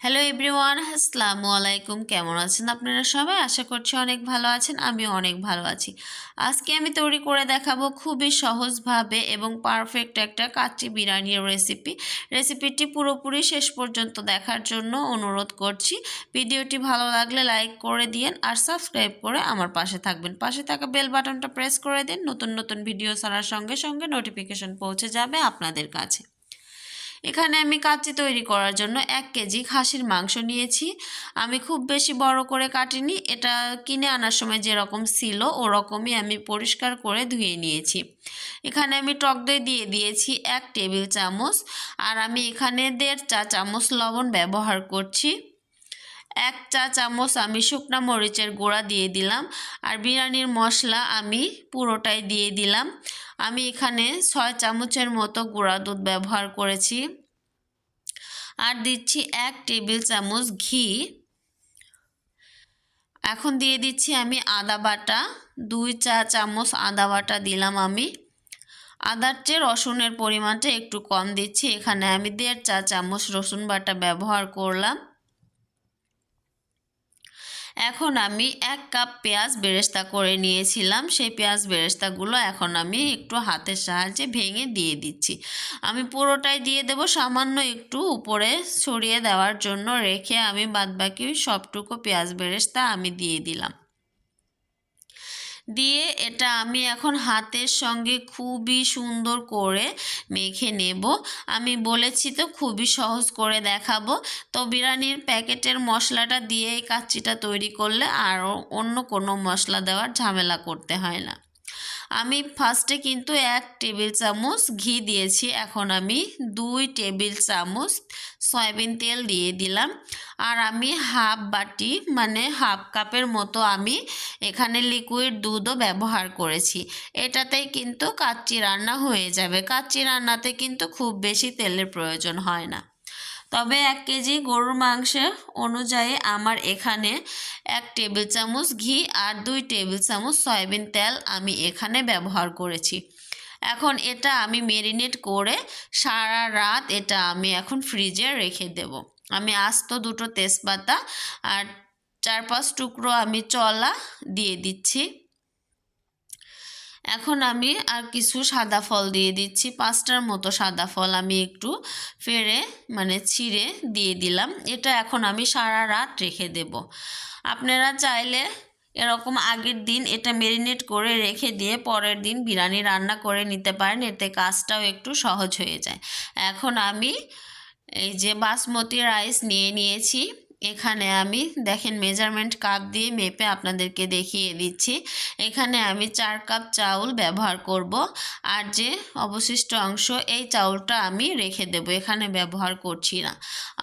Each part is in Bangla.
হ্যালো এভরিওয়ান আসসালামু আলাইকুম কেমন আছেন আপনারা সবাই? আশা করছি অনেক ভালো আছেন। আমি অনেক ভালো আছি। আজকে আমি তৈরি করে দেখাবো খুবই সহজভাবে এবং পারফেক্ট একটা কাচ্চি বিরিয়ানির রেসিপি রেসিপিটি পুরোপুরি শেষ পর্যন্ত দেখার জন্য অনুরোধ করছি। ভিডিওটি ভালো লাগলে লাইক করে দিন আর সাবস্ক্রাইব করে আমার পাশে থাকবেন। পাশে থাকা বেল বাটনটা প্রেস করে দিন। নতুন নতুন ভিডিও ছাড়ার সঙ্গে সঙ্গে নোটিফিকেশন পৌঁছে যাবে আপনাদের কাছে। এখানে আমি কাচ্চি তৈরি করার জন্য এক কেজি খাসির মাংস নিয়েছি। আমি খুব বেশি বড় করে কাটিনি, এটা কিনে আনার সময় যেরকম ছিল ওরকমই আমি পরিষ্কার করে ধুয়ে নিয়েছি। এখানে আমি টক দই দিয়ে দিয়েছি এক টেবিল চামচ, আর আমি এখানে দেড় চা চামচ লবণ ব্যবহার করছি। এক চা চামচ আমি শুকনা মরিচের গুঁড়া দিয়ে দিলাম আর বিরিয়ানির মশলা আমি পুরোটাই দিয়ে দিলাম। আমি এখানে ছয় চামচের মতো গুঁড়া দুধ ব্যবহার করেছি। আর দিচ্ছি এক টেবিল চামচ ঘি। এখন দিয়ে দিচ্ছি আমি আদা বাটা। দুই চা চামচ আদা বাটা দিলাম আমি। আদার চেয়ে রসুনের পরিমাণটা একটু কম দিচ্ছি। এখানে আমি দেড় চা চামচ রসুন বাটা ব্যবহার করলাম। এখন আমি এক কাপ পেঁয়াজ বেরেস্তা করে নিয়েছিলাম। সেই পেঁয়াজ বেরেস্তাগুলো এখন আমি একটু হাতের সাহায্যে ভেঙে দিয়ে দিচ্ছি। আমি পুরোটাই দিয়ে দেব, সামান্য একটু উপরে ছড়িয়ে দেওয়ার জন্য রেখে আমি বাদবাকি সবটুকু পেঁয়াজ বেরেস্তা আমি দিয়ে দিলাম। দিয়ে এটা আমি এখন হাতের সঙ্গে খুবই সুন্দর করে মেখে নেব। আমি বলেছি তো খুবই সহজ করে দেখাবো। তো বিরিয়ানির প্যাকেটের মশলাটা দিয়ে এই কাচ্চিটা তৈরি করলে আর অন্য কোনো মশলা দেওয়ার ঝামেলা করতে হয় না। আমি ফার্স্টে কিন্তু এক টেবিল চামচ ঘি দিয়েছি। এখন আমি দুই টেবিল চামচ সয়াবিন তেল দিয়ে দিলাম। আর আমি হাফ বাটি মানে হাফ কাপের মতো আমি এখানে লিকুইড দুধও ব্যবহার করেছি। এটাতেই কিন্তু কাচ্চি রান্না হয়ে যাবে। কাচ্চি রান্নাতে কিন্তু খুব বেশি তেলের প্রয়োজন হয় না। তবে এক কেজি গরুর মাংসের অনুযায়ী আমার এখানে এক টেবিল চামচ ঘি আর দুই টেবিল চামচ সয়াবিন তেল আমি এখানে ব্যবহার করেছি। এখন এটা আমি মেরিনেট করে সারা রাত এটা আমি এখন ফ্রিজে রেখে দেব। আমি আস্ত দুটো তেজপাতা আর চার পাঁচ টুকরো আমি চলা দিয়ে দিচ্ছি। এখন আমি আর কিছু সাদা ফল দিয়ে দিচ্ছি, পাঁচটার মতো সাদা ফল আমি একটু ফেরে মানে ছিঁড়ে দিয়ে দিলাম। এটা এখন আমি সারা রাত রেখে দেব। আপনারা চাইলে এরকম আগের দিন এটা মেরিনেট করে রেখে দিয়ে পরের দিন বিরিয়ানি রান্না করে নিতে পারেন, এতে কাজটাও একটু সহজ হয়ে যায়। এখন আমি এই যে বাসমতি রাইস নিয়ে নিয়েছি। এখানে আমি দেখেন মেজারমেন্ট কাপ দিয়ে মেপে আপনাদেরকে দেখিয়ে দিচ্ছি। এখানে আমি চার কাপ চাউল ব্যবহার করব আর যে অবশিষ্ট অংশ এই চাউলটা আমি রেখে দেব, এখানে ব্যবহার করছি না।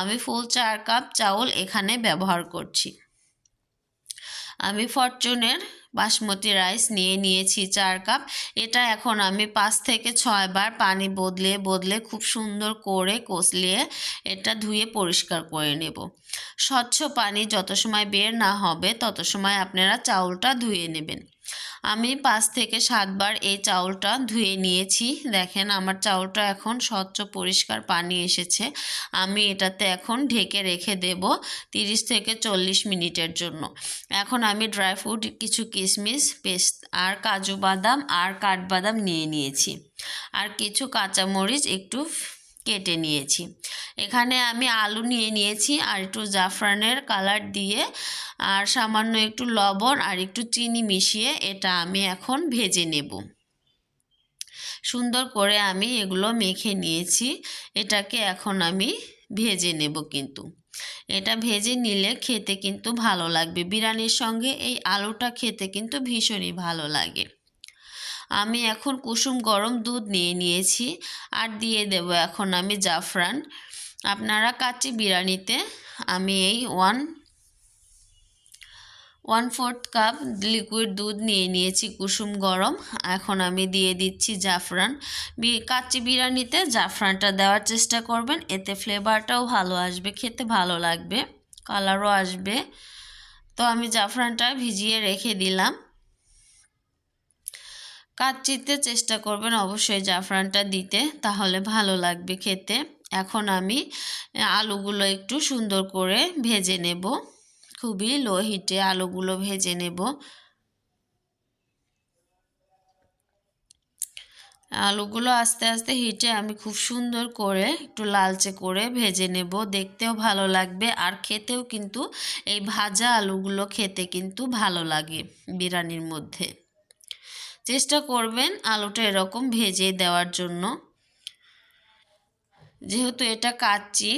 আমি ফুল চার কাপ চাউল এখানে ব্যবহার করছি। আমি ফরচুনের বাসমতি রাইস নিয়ে নিয়েছি চার কাপ এটা এখন আমি পাঁচ থেকে ছয়বার পানি বদলে বদলে খুব সুন্দর করে কষলিয়ে এটা ধুয়ে পরিষ্কার করে নেব। স্বচ্ছ পানি যত সময় বের না হবে, তত সময় আপনারা চাউলটা ধুয়ে নেবেন। আমি পাঁচ থেকে সাতবার এই চাউলটা ধুয়ে নিয়েছি। দেখেন আমার চাউলটা এখন স্বচ্ছ পরিষ্কার পানি এসেছে। আমি এটাতে এখন ঢেকে রেখে দেব তিরিশ থেকে চল্লিশ মিনিটের জন্য। এখন আমি ড্রাই ফ্রুট, কিছু কিশমিশ পেস্ট আর কাজু বাদাম আর কাঠবাদাম নিয়ে নিয়েছি। আর কিছু কাঁচামরিচ, একটু কেটে নিয়েছি। এখানে আমি আলু নিয়ে নিয়েছি আর একটু জাফরানের কালার দিয়ে আর সামান্য একটু লবণ আর একটু চিনি মিশিয়ে এটা আমি এখন ভেজে নেব। সুন্দর করে আমি এগুলো মেখে নিয়েছি। এটাকে এখন আমি ভেজে নেব কিন্তু। এটা ভেজে নিলে খেতে কিন্তু ভালো লাগবে। বিরিয়ানির সঙ্গে এই আলুটা খেতে কিন্তু ভীষণই ভালো লাগে। আমি এখন কুসুম গরম দুধ নিয়ে নিয়েছি আর দিয়ে দেব এখন আমি জাফরান। আপনারা কাচ্চি বিরিয়ানিতে আমি এই one one fourth cup liquid দুধ নিয়ে নিয়েছি কুসুম গরম। এখন আমি দিয়ে দিচ্ছি জাফরান। কাচ্চি বিরিয়ানিতে জাফরানটা দেওয়ার চেষ্টা করবেন, এতে ফ্লেভারটাও ভালো আসবে, খেতে ভালো লাগবে কালারও আসবে। তো আমি জাফরানটা ভিজিয়ে রেখে দিলাম। কাচ্চিতে চেষ্টা করবেন অবশ্যই জাফরানটা দিতে, তাহলে ভালো লাগবে খেতে। এখন আমি আলুগুলো একটু সুন্দর করে ভেজে নেব। খুবই লো হিটে আলুগুলো ভেজে নেব। আলুগুলো আস্তে আস্তে হিটে আমি খুব সুন্দর করে একটু লালচে করে ভেজে নেব। দেখতেও ভালো লাগবে আর খেতেও কিন্তু এই ভাজা আলুগুলো খেতে কিন্তু ভালো লাগে বিরিয়ানির মধ্যে। চেষ্টা করবেন আলুটা এরকম ভেজে দেওয়ার জন্য। যেহেতু এটা কাচ্ছি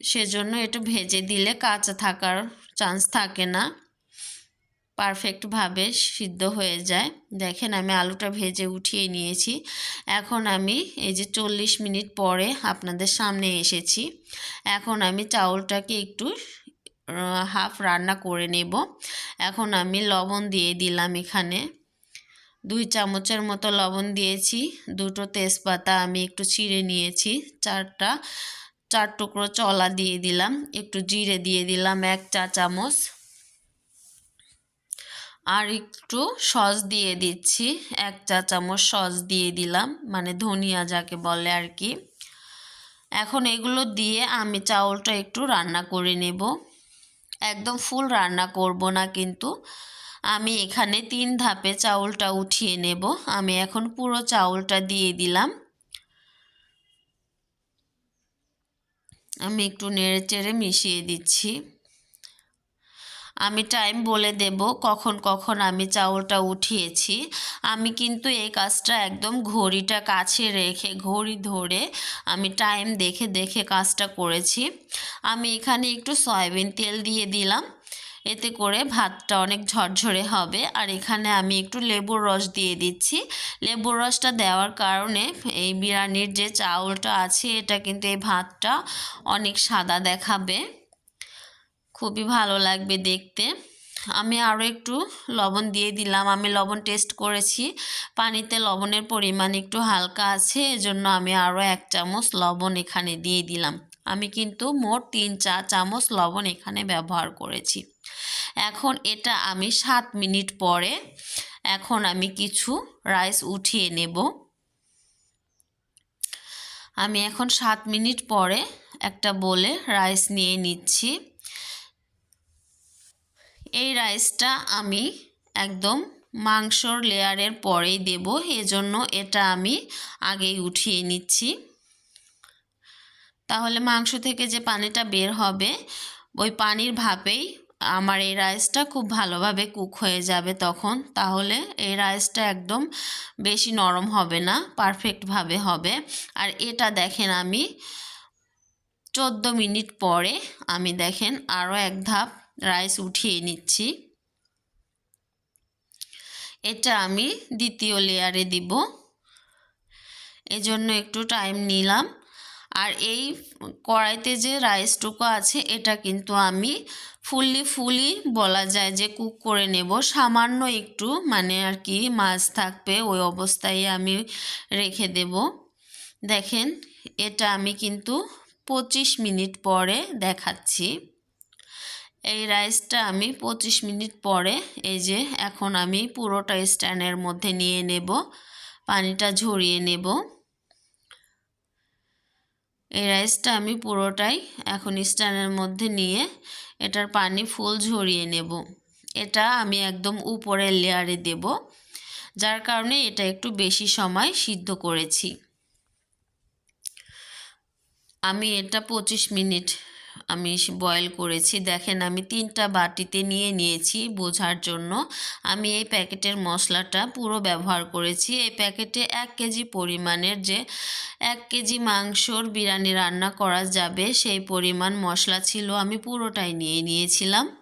সেজন্য একটু ভেজে দিলে কাঁচা থাকার চান্স থাকে না। পারফেক্টভাবে সিদ্ধ হয়ে যায়। দেখেন আমি আলুটা ভেজে উঠিয়ে নিয়েছি। এখন আমি এই যে চল্লিশ মিনিট পরে আপনাদের সামনে এসেছি। এখন আমি চাউলটাকে একটু হাফ রান্না করে নেব। এখন আমি লবণ দিয়ে দিলাম এখানে। দুই চামচের মতো লবণ দিয়েছি, দুটো তেজপাতা আমি একটু ছিঁড়ে নিয়েছি, চারটা, চার টুকরো চলা দিয়ে দিলাম, একটু জিরে দিয়ে দিলাম এক চা চামচ। আর একটু সস দিয়ে দিচ্ছি, এক চা চামচ সস দিয়ে দিলাম মানে ধনিয়া যাকে বলে আর কি। এখন এগুলো দিয়ে আমি চাউলটা একটু রান্না করে নেব। একদম ফুল রান্না করব না কিন্তু। আমি এখানে তিন ধাপে চাউলটা উঠিয়ে নেব। আমি এখন পুরো চাউলটা দিয়ে দিলাম। আমি একটু নেড়ে চেড়ে মিশিয়ে দিচ্ছি। আমি টাইম বলে দেব কখন কখন আমি চাউলটা উঠিয়েছি। আমি কিন্তু এই কাজটা একদম ঘড়িটা কাছে রেখে, ঘড়ি ধরে আমি টাইম দেখে দেখে কাজটা করেছি। আমি এখানে একটু সয়াবিন তেল দিয়ে দিলাম। এতে করে ভাতটা অনেক ঝরঝরে হবে। আর এখানে আমি একটু লেবুর রস দিয়ে দিচ্ছি। লেবুর রসটা দেওয়ার কারণে এই বিরিয়ানির যে চাউলটা আছে, এটা কিন্তু এই ভাতটা অনেক সাদা দেখাবে। খুবই ভালো লাগবে দেখতে। আমি আরও একটু লবণ দিয়ে দিলাম। আমি লবণ টেস্ট করেছি। পানিতে লবণের পরিমাণ একটু হালকা আছে, এজন্য আমি আরও এক চামচ লবণ এখানে দিয়ে দিলাম। আমি কিন্তু মোট তিন চা চামচ লবণ এখানে ব্যবহার করেছি। এখন এটা আমি সাত মিনিট পরে এখন আমি কিছু রাইস উঠিয়ে নেব। আমি এখন সাত মিনিট পরে একটা বলে রাইস নিয়ে নিচ্ছি। এই রাইসটা আমি একদম মাংসর লেয়ারের পরেই দেব, এজন্য এটা আমি আগেই উঠিয়ে নিচ্ছি। তাহলে মাংস থেকে যে পানিটা বের হবে, ওই পানির ভাপেই আমার এই রাইসটা খুব ভালোভাবে কুক হয়ে যাবে তখন, তাহলে এই রাইসটা একদম বেশি নরম হবে না পারফেক্টভাবে হবে। আর এটা দেখেন আমি চোদ্দ মিনিট পরে আমি দেখেন আরও এক ধাপ রাইস উঠিয়ে নিচ্ছি। এটা আমি দ্বিতীয় লেয়ারে দিব। এজন্য একটু টাইম নিলাম। আর এই কড়াইতে যে রাইসটুকু আছে, এটা কিন্তু আমি ফুললি ফুলি বলা যায় যে কুক করে নেব। সামান্য একটু মানে আর কি মাছ থাকবে, ওই অবস্থায় আমি রেখে দেব। দেখেন, এটা আমি কিন্তু পঁচিশ মিনিট পরে দেখাচ্ছি। এই রাইসটা আমি পঁচিশ মিনিট পরে, এই যে এখন আমি পুরোটা স্ট্যান্ডের মধ্যে নিয়ে নেব, পানিটা ঝরিয়ে নেব। এই রাইসটা আমি পুরোটাই এখন স্ট্যানের মধ্যে নিয়ে এটার পানি ফুল ঝরিয়ে নেব। এটা আমি একদম উপরের লেয়ারে দেব, যার কারণে এটা একটু বেশি সময় সিদ্ধ করেছি। আমি এটা পঁচিশ মিনিট আমি বয়েল করেছি। দেখেন, আমি তিনটা বাটিতে নিয়ে নিয়েছি বোঝার জন্য। আমি এই প্যাকেটের মশলাটা পুরো ব্যবহার করেছি। এই প্যাকেটে এক কেজি পরিমাণের যে এক কেজি মাংসর বিরিয়ানি রান্না করা যাবে, সেই পরিমাণ মশলা ছিল, আমি পুরোটাই নিয়ে নিয়েছিলাম।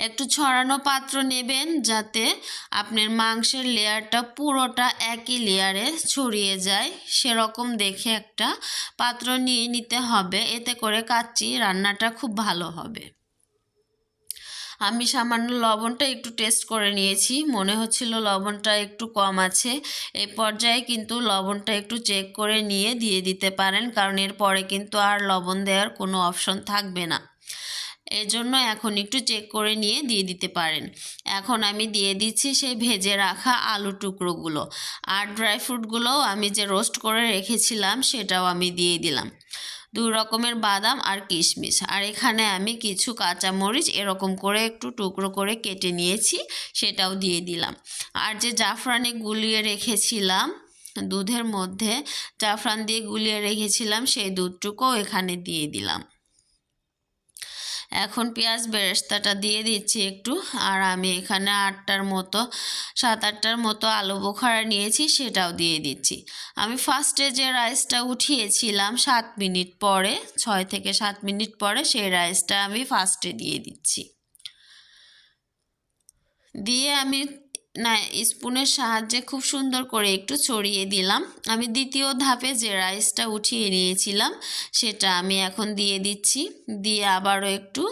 একটু ছড়ানো পাত্র নেবেন যাতে আপনার মাংসের লেয়ারটা পুরোটা একই লেয়ারে ছড়িয়ে যায়। সেরকম দেখে একটা পাত্র নিয়ে নিতে হবে। এতে করে কাচ্চি রান্নাটা খুব ভালো হবে। আমি সামান্য লবণটা একটু টেস্ট করে নিয়েছি। মনে হচ্ছিল লবণটা একটু কম আছে। এই পর্যায়ে কিন্তু লবণটা একটু চেক করে নিয়ে দিয়ে দিতে পারেন। কারণ এরপরে কিন্তু আর লবণ দেওয়ার কোনো অপশন থাকবে না। এর জন্য এখন একটু চেক করে নিয়ে দিয়ে দিতে পারেন। এখন আমি দিয়ে দিচ্ছি সেই ভেজে রাখা আলু টুকরোগুলো। আর ড্রাই ফ্রুটগুলোও আমি যে রোস্ট করে রেখেছিলাম সেটাও আমি দিয়ে দিলাম। দু রকমের বাদাম আর কিশমিশ। আর এখানে আমি কিছু কাঁচামরিচ এরকম করে একটু টুকরো করে কেটে নিয়েছি, সেটাও দিয়ে দিলাম। আর যে জাফরানে গুলিয়ে রেখেছিলাম দুধের মধ্যে, জাফরান দিয়ে গুলিয়ে রেখেছিলাম সেই দুধটুকুও এখানে দিয়ে দিলাম। এখন পেঁয়াজ বেরেস্তাটা দিয়ে দিচ্ছি একটু। আর আমি এখানে আটটার মতো, সাত আটটার মতো আলু বোখারা নিয়েছি, সেটাও দিয়ে দিচ্ছি। আমি ফার্স্টে যে রাইসটা উঠিয়েছিলাম সাত মিনিট পরে, ছয় থেকে সাত মিনিট পরে সেই রাইসটা আমি ফার্স্টে দিয়ে দিচ্ছি। দিয়ে আমি না, স্পুনের সাহায্যে খুব সুন্দর করে একটু ছড়িয়ে দিলাম। আমি দ্বিতীয় ধাপে যে রাইসটা উঠিয়ে নিয়েছিলাম, সেটা আমি এখন দিয়ে দিচ্ছি। দিয়ে আবারও একটু,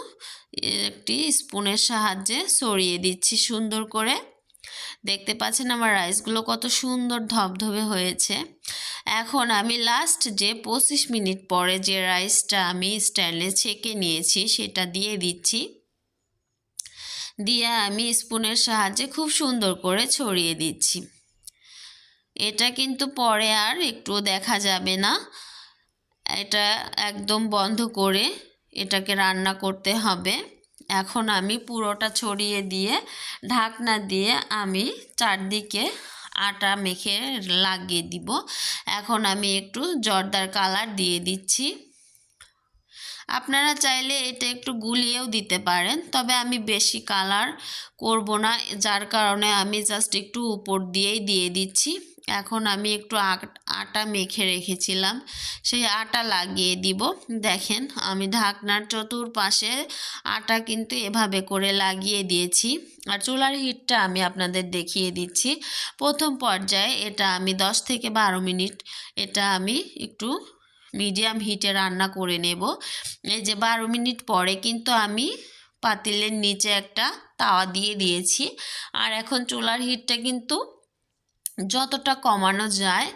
একটি স্পুনের সাহায্যে ছড়িয়ে দিচ্ছি সুন্দর করে। দেখতে পাচ্ছেন আমার রাইসগুলো কত সুন্দর ধবধবে হয়েছে। এখন আমি লাস্ট যে পঁচিশ মিনিট পরে যে রাইসটা আমি স্ট্যান্ডে ছেঁকে নিয়েছি, সেটা দিয়ে দিচ্ছি। দিয়ে আমি স্পুনের সাহায্যে খুব সুন্দর করে ছড়িয়ে দিচ্ছি। এটা কিন্তু পরে আর একটু দেখা যাবে না। এটা একদম বন্ধ করে এটাকে রান্না করতে হবে। এখন আমি পুরোটা ছড়িয়ে দিয়ে, ঢাকনা দিয়ে আমি চারদিকে আটা মেখে লাগিয়ে দিব। এখন আমি একটু জর্দার কালার দিয়ে দিচ্ছি। আপনারা চাইলে এটা একটু গুলিয়েও দিতে পারেন, তবে আমি বেশি কালার করব না, যার কারণে আমি জাস্ট একটু উপর দিয়েই দিয়ে দিচ্ছি। এখন আমি একটু আটা মেখে রেখেছিলাম, সেই আটা লাগিয়ে দিব। দেখেন, আমি ঢাকনার চতুর্পাশে আটা কিন্তু এভাবে করে লাগিয়ে দিয়েছি। আর চুলার হিটটা আমি আপনাদের দেখিয়ে দিচ্ছি। প্রথম পর্যায়ে এটা আমি দশ থেকে বারো মিনিট এটা আমি একটু মিডিয়াম হিটে রান্না করে নেব। এই যে বারো মিনিট পরে কিন্তু আমি পাতিলের নিচে একটা তাওয়া দিয়ে দিয়েছি। আর এখন চুলার হিটটা কিন্তু যতটা কমানো যায়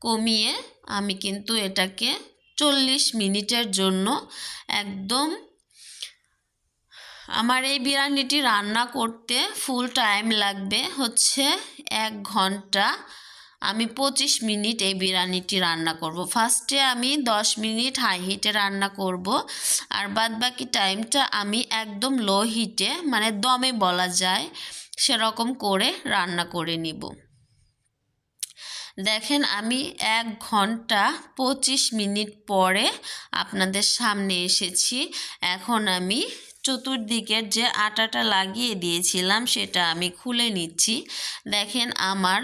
কমিয়ে আমি কিন্তু এটাকে চল্লিশ মিনিটের জন্য একদম আমার এই বিরিয়ানিটি রান্না করতে ফুল টাইম লাগবে। হচ্ছে এক ঘণ্টা আমি পঁচিশ মিনিট এই বিরিয়ানিটি রান্না করব। ফার্স্টে আমি দশ মিনিট হাই হিটে রান্না করব। আর বাদ বাকি টাইমটা আমি একদম লো হিটে মানে দমে বলা যায়, সেরকম করে রান্না করে নিব। দেখেন আমি এক ঘণ্টা পঁচিশ মিনিট পরে আপনাদের সামনে এসেছি। এখন আমি চতুর্দিকের যে আটাটা লাগিয়ে দিয়েছিলাম, সেটা আমি খুলে নিচ্ছি। দেখেন আমার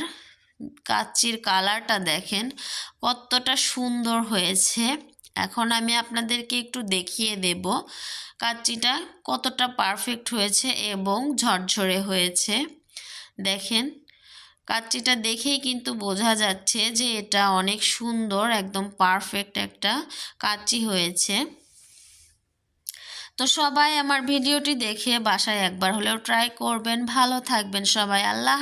কাচ্চির কালারটা দেখেন, কতটা সুন্দর হয়েছে। এখন আমি আপনাদেরকে একটু দেখিয়ে দেব কাচ্চিটা কতটা পারফেক্ট হয়েছে এবং ঝরঝরে হয়েছে। দেখেন কাচ্চিটা দেখেই কিন্তু বোঝা যাচ্ছে যে এটা অনেক সুন্দর, একদম পারফেক্ট একটা কাচ্চি হয়েছে। তো সবাই আমার ভিডিওটি দেখে বাসায় একবার হলেও ট্রাই করবেন। ভালো থাকবেন সবাই। আল্লাহ